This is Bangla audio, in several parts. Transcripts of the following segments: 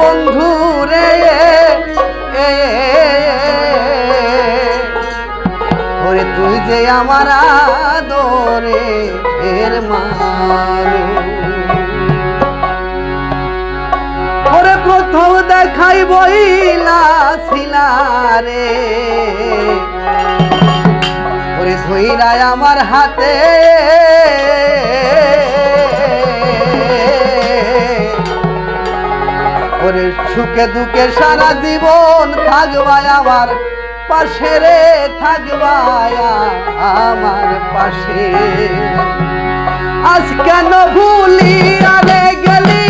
বন্ধু রে ওরে তুই যে আমার আদরে এর মারো ওরে প্রথম দেখাই বইলা রে ওরে ধইরায় আমার হাতে ওরে সুখে দুঃখে সারা জীবন থাকবাই আমার পাশে রে, থাকবাই আমার পাশে। আজ কেন ভুলি আরে গেলি?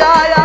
Yeah, yeah.